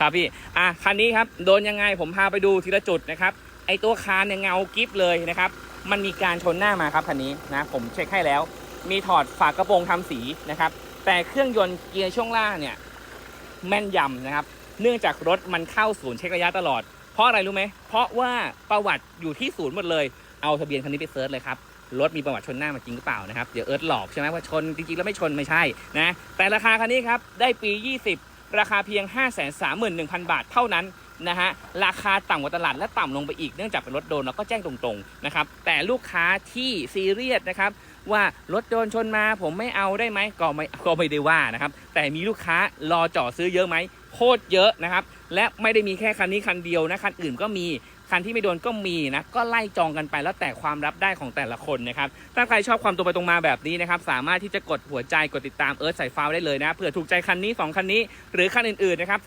ครับพี่อะคันนี้ครับโดนยังไงผมพาไปดูทีละจุดนะครับไอตัวคานเนี่ยเงากิฟเลยนะครับมันมีการชนหน้ามาครับคันนี้นะผมเช็คให้แล้ว มีถอดฝากระโปรงทำสีนะครับ แต่เครื่องยนต์เกียร์ช่วงล่างเนี่ยแม่นยำนะครับ เนื่องจากรถมันเข้าศูนย์เช็คระยะตลอด เพราะอะไรรู้ไหมเพราะว่าประวัติอยู่ที่ศูนย์หมดเลยเอาทะเบียนคันนี้ไปเซิร์ชเลยครับรถมีประวัติชนหน้ามาจริงหรือเปล่านะครับ เดี๋ยวเอิร์ธหลอกใช่ไหมว่าชนจริงๆแล้วไม่ชนไม่ใช่นะแต่ราคาคันนี้ครับได้ปี 20 ราคาเพียง 531,000 บาทเท่านั้นนะฮะราคาต่ำกว่าตลาดและต่ำลงไปอีกเนื่องจากเป็นรถโดนเราก็แจ้งตรงๆนะครับแต่ลูกค้าที่ซีเรียสนะครับว่ารถโดนชนมาผมไม่เอาได้ไหมก็ไม่ก็ไม่ได้ว่านะครับแต่มีลูกค้ารอจ่อซื้อเยอะไหม โคตรเยอะนะครับ และไม่ได้มีแค่คันนี้คันเดียวนะคันอื่นก็มีคันที่ไม่โดนก็มีนะก็ไล่จองกันไปแล้วแต่ความรับได้ของแต่ละคนนะครับถ้าใครชอบความตรงไปตรงมาแบบนี้นะครับสามารถที่จะกดหัวใจกดติดตามเอิร์ธสายฟ้าได้เลยนะเผื่อถูกใจคันนี้ 2 คันนี้ หรือคันอื่นๆนะครับ